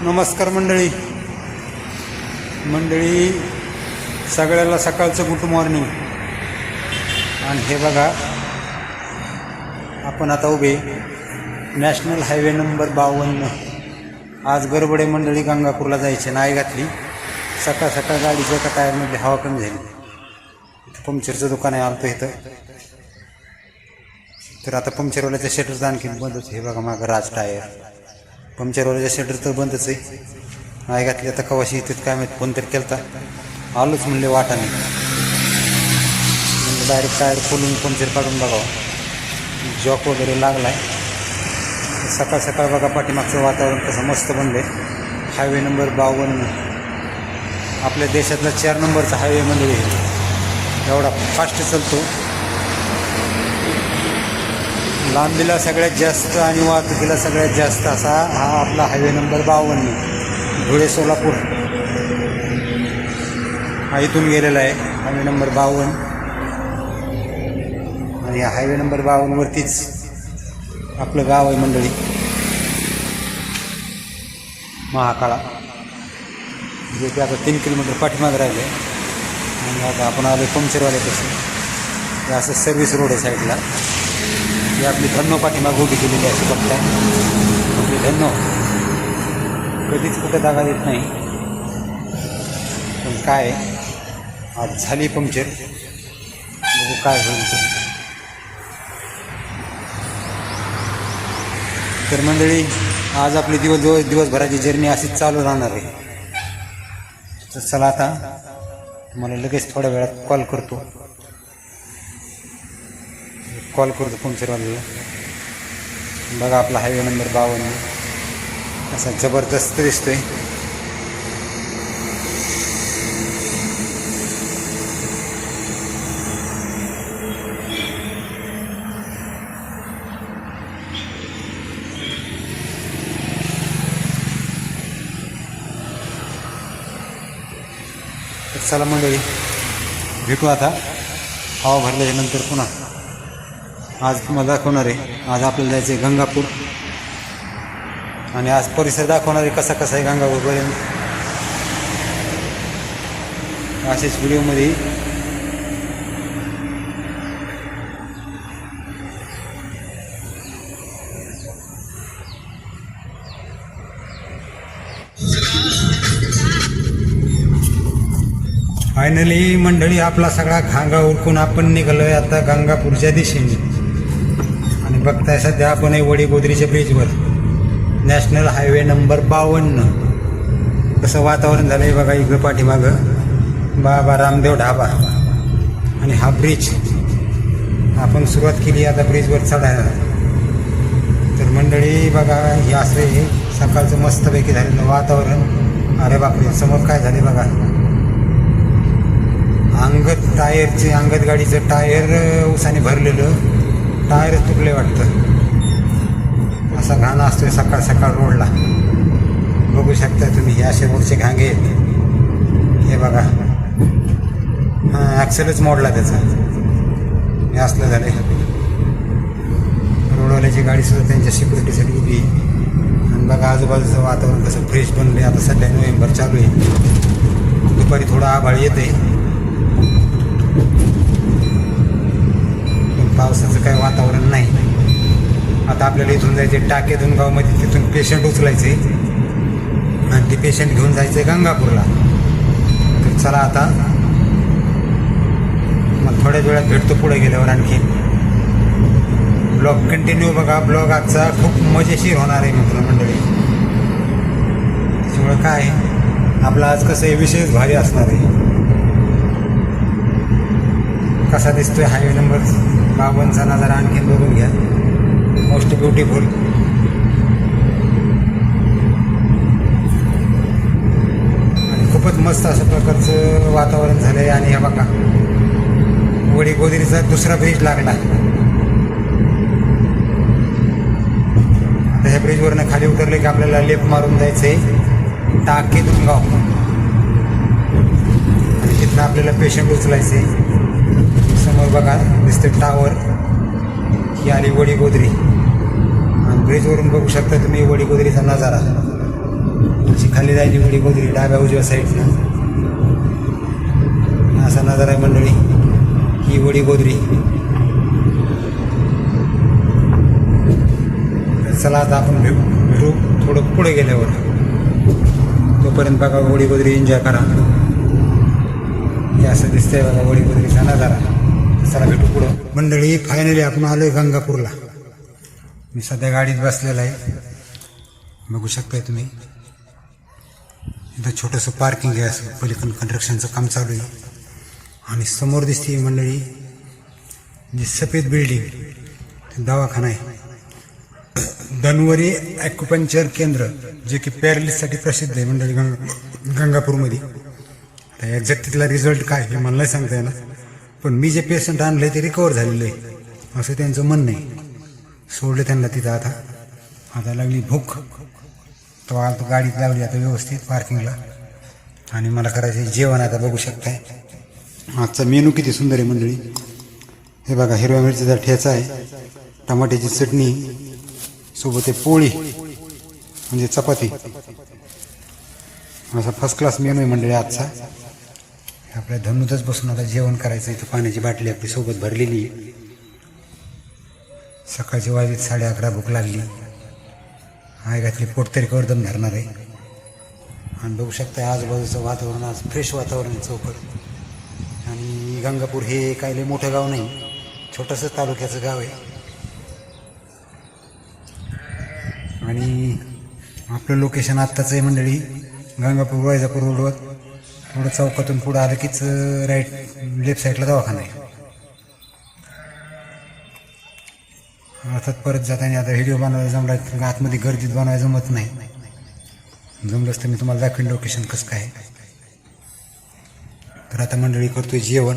नमस्कार मंडळी. मंडळी सगळ्याला सकाळचं गुड मॉर्निंग. आणि हे बघा आपण आता उभे. नॅशनल हायवे नंबर बावन्न. आज गरबडे मंडळी गंगापूरला जायचे नाही घातली. सकाळ सकाळ गाडीच्या एका टायरमध्ये हवा कमी झाली. पंक्चरचं दुकान आहे आलतो इथं. तर आता पंक्चरवाल्याच्या शटरचं आणखी बंदच हे बघा मागं राज टायर. पंक्चरवाल्याच्या शटर तर बंदच आहे. नाही घातली आता कवाशी येतात काय माहीत फोन तरी केलता. आलोच म्हणले वाटाने. म्हणजे डायरेक्ट टायर खोलून पंक्चर काढून बघावं. जॉक वगैरे लागला आहे सकाळ सकाळ बघा पाठीमागचं वातावरण कसं मस्त बनलं आहे हायवे नंबर बावन्न. आपल्या देशातला चार नंबरचा हायवे म्हणजे एवढा फास्ट चालतो. लांबीला सगळ्यात जास्त आणि वाहतुकीला सगळ्यात जास्त असा हा आपला हायवे नंबर बावन्न धुळे सोलापूर. हा इथून गेलेला आहे हायवे नंबर बावन्न. आणि या हायवे नंबर बावन्नवरतीच आपलं गाव आहे मंडळी. महाकाळा. जे ते आता तीन किलोमीटर पाठीमागे राहिले. आणि आता आपण आलो पंक्चरवाल्यापासून असं सर्व्हिस रोड आहे साईडला. ही आपली धन्नो पाठीमाग उभी केलेली आहे बघताय आपली धन्नो. कधीच कुठं जागा देत नाही. पण काय? आज झाली पंक्चर. बघू काय होईल तर मंडळी आज आपली दिवस दिवस दिवसभराची जर्नी अशीच चालू राहणार आहे. तर चला आता तुम्हाला लगेच थोड्या वेळात कॉल करतो. कॉल करतो पंक्चरवाल्याला बघा आपला हायवे नंबर बावन्न. असा जबरदस्त दिसतोय. चला मंडळी भेटू आता. हवा भरल्याच्या नंतर पुन्हा. आज तुम्हाला दाखवणार आहे. आज आपल्याला जायचं आहे गंगापूर. आणि आज परिसर दाखवणार आहे कसा कसा आहे गंगापूरपर्यंत असेच व्हिडिओमध्ये फायनली मंडळी आपला सगळा खांगा उरकून आपण निघालोय आता गंगापूरच्या दिशेने. बघताय सध्या आपण आहे वडी गोदरीच्या ब्रिजवर नॅशनल हायवे नंबर बावन्न. कसं वातावरण झालं आहे बघा इकडं पाठीमागं. बाबा रामदेव ढाबा. आणि हा ब्रिज आपण सुरुवात केली आता ब्रिजवर चढायला. तर मंडळी बघा हे असं हे सकाळचं मस्तपैकी झालेलं वातावरण. अरे बापरे समोर काय झाले बघा? अंगत टायरचे अंगत गाडीचं टायर उसाने भरलेलं. टायरच तुटले वाटतं. असा घाण असतोय सकाळ सकाळ रोडला. बघू शकता तुम्ही हे असे रोडचे घांगे आहेत. हे बघा. हां ॲक्सेलच मोडला त्याचा. हे असलं झालं रोडवाल्याची गाडीसुद्धा त्यांच्या सिक्युरिटीसाठी उभी आणि बघा आजूबाजूचं वातावरण कसं फ्रेश बनलं आता सध्या नोव्हेंबर चालू आहे. दुपारी थोडं आभाळ येते पण पावसाचं काही वातावरण नाही. आता आपल्याला इथून जायचे टाके गावमध्ये तिथून पेशंट उचलायचे आणि ते पेशंट घेऊन जायचे गंगापूरला. तर चला आता मग थोड्याच वेळात भेटतो पुढे गेल्यावर आणखी. ब्लॉग कंटिन्यू बघा. ब्लॉग आजचा खूप मजेशीर होणार आहे मित्रमंडळी त्याच्यामुळे काय आहे, आपला आज कसं आहे? विशेष भारी असणार आहे. कसा दिसतोय हायवे नंबर बावनचा नजारा आणखी बघून घ्या. मोस्ट ब्युटिफुल आणि खूपच मस्त असं प्रकारचं वातावरण झालं आहे आणि हे बघा. वडी गोदिरीचा दुसरा ब्रिज लागला. आता ह्या ब्रिजवरनं खाली उतरले की आपल्याला लेप मारून जायचं आहे टाके गाव. आणि तिथनं आपल्याला पेशंट उचलायचे दिसते टावर ही आली वडी गोदरी आणि ब्रिजवरून बघू शकता तुम्ही वडी गोदरीचा नजारा. जी खाली जायची वडी गोदरी डाव्या उजव्या साईडनं असा नजारा आहे मंडळी ही वडी गोदरी चला आता आपण भेटू भेटू थोडं पुढे गेल्यावर. तोपर्यंत बघा वडी गोदरी एन्जॉय करा. हे असं दिसतंय बघा वडी गोदरीचा नजारा. चला भेटू पुढं मंडळी फायनली आपण आलोय गंगापूरला. मी सध्या गाडीत बसलेला आहे. बघू शकताय तुम्ही. इथं छोटंसं पार्किंग आहे असं पलीकडून कन्स्ट्रक्शनचं काम चालू आहे. आणि समोर दिसते मंडळी जी सफेद बिल्डिंग दवाखाना आहे. धनवरी ॲक्युपंचर केंद्र जे की पॅरलिससाठी प्रसिद्ध आहे मंडळी गंगा गंगापूरमध्ये. आता एक्झॅक्ट तिथला रिझल्ट काय हे मला नाही सांगता येणार. पण मी जे पेशंट आणलं ते रिकवर झालेलं. आहे असं त्यांचं म्हणणं आहे. सोडलं त्यांना तिथं आता. आता लागली भूक. तो आता गाडीत लावली आता व्यवस्थित पार्किंगला आणि मला करायचं आहे जेवण आता बघू शकताय. आजचा मेनू किती सुंदर आहे मंडळी. हे बघा हिरव्या मिरचीचा ठेचा आहे. टमाट्याची चटणी सोबत आहे पोळी. म्हणजे चपाती. असा फर्स्ट क्लास मेनू आहे मंडळी आजचा. आपल्या धनुतच बसून आता जेवण करायचं इथं पाण्याची बाटली आपली सोबत भरलेली आहे. सकाळची वाजवीत साडे अकरा भूक लागली. आई घातली पोट तरी करदम धरणार आहे. आणि बघू शकता आजूबाजूचं वातावरण आज फ्रेश वातावरण आहे चौकट आणि गंगापूर हे काही लई मोठं गाव नाही छोटंसं तालुक्याचं गाव आहे. आणि आपलं लोकेशन आत्ताचं आहे मंडळी गंगापूर वैजापूर रोडवर थोडं चौकातून पुढं आलं कीच राईट लेफ्ट साईडला दवाखाना आहे. अर्थात परत जाताना आता व्हिडिओ बनवायला जमला आतमध्ये गर्दीत बनवायला जमत नाही. जमलंच तर मी तुम्हाला दाखवेन लोकेशन कसं काय. तर आता मंडळी करतोय जेवण.